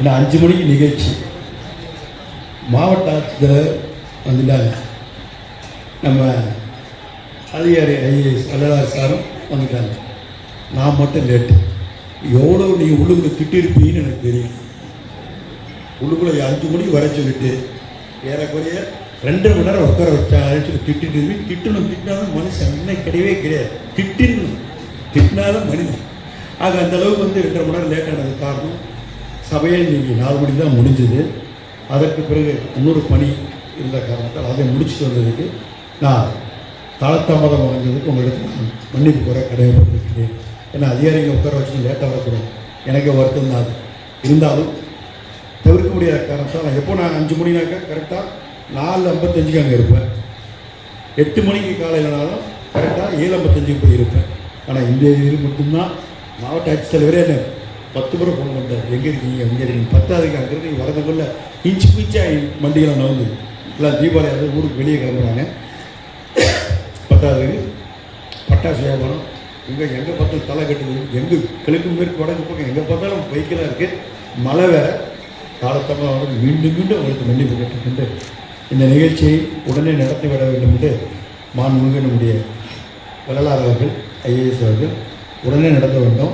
ஏன்னா அஞ்சு மணிக்கு நிகழ்ச்சி. மாவட்ட ஆட்சித்தலைவர் வந்துட்டாங்க நம்ம அதிகாரி ஐஏஎஸ் வள்ளலார் சாரும் வந்துட்டாங்க நான் மட்டும் லேட்டு எவ்வளோ நீங்கள் உள்ளுக்குள்ள திட்டிருப்பீங்கன்னு எனக்கு தெரியும். உள்ளுக்குள்ள அஞ்சு மணிக்கு வர சொல்லிட்டு ஏறக்குறைய ரெண்டு மணி நேரம் உட்கார வச்சாங்கன்னு சொல்லி திட்டிட்டு இருக்கு. திட்டணும் திட்டினாலும் மனுஷன் இன்னும் கிடையவே கிடையாது. திட்டிடணும். திட்டினாலும் மனிதன். ஆக அந்த அளவுக்கு வந்து ரெண்டரை மணி நேரம் லேட் ஆனது காரணம் சபையை இன்றைக்கி நாலு மணி தான் முடிஞ்சது. அதற்கு பிறகு இன்னொரு பணி இருந்த காரணத்தால் அதை முடிச்சுட்டு வந்ததுக்கு நான் தளத்தாமதம் வந்ததுக்கு உங்களுக்கு நான் மன்னிப்பு குறை கடமைப்பட்டிருக்கிறேன். ஏன்னா அதிகாரிகள் உட்கார வச்சு லேட்டாக வரக்கூடாது. எனக்கே வருத்தம் தான் அது. இருந்தாலும் தவிர்க்க முடியாத காரணத்தால் நான் எப்போ நான் அஞ்சு மணினாக்கா கரெக்டாக நாலு ஐம்பத்தஞ்சுக்கு அங்கே இருப்பேன். எட்டு மணிக்கு காலையிலனாலும் கரெக்டாக ஏழு ஐம்பத்தஞ்சுக்கு போய் இருப்பேன். ஆனால் இந்த இதில் மட்டும்தான். மாவட்ட ஆட்சித்தலைவரே என்ன பத்து முறை ஃபோன் பண்ணிட்டார். எங்கே இருக்கீங்க? எங்கே இருக்கீங்க. பத்தாவதுக்கு அங்கே இருந்து வரதுக்குள்ள இன்ச்சு பிச்சா வண்டிகளை நகர்ந்து எல்லாம் தீபாவளி ஆகுது. ஊருக்கு வெளியே கிளம்புறாங்க. பத்தாவதுக்கு பட்டாசு வியாபாரம். இங்கே எங்கே பார்த்தாலும் தலை கட்டுது. எங்கே கிழக்கு மேற்கு வடக்கு பக்கம் எங்கே பார்த்தாலும் பைக்கெல்லாம் இருக்குது மழை வேற. காலத்தமாக வந்து மீண்டும் மீண்டும் அவங்களுக்கு மன்னிப்பு கேட்டுக்கொண்டு இந்த நிகழ்ச்சியை உடனே நடத்தி விட வேண்டும் என்று மாண்புமிகு நம்முடைய வரலாறு அவர்கள் ஐஏஎஸ் அவர்கள் உடனே நடத்த வேண்டும்.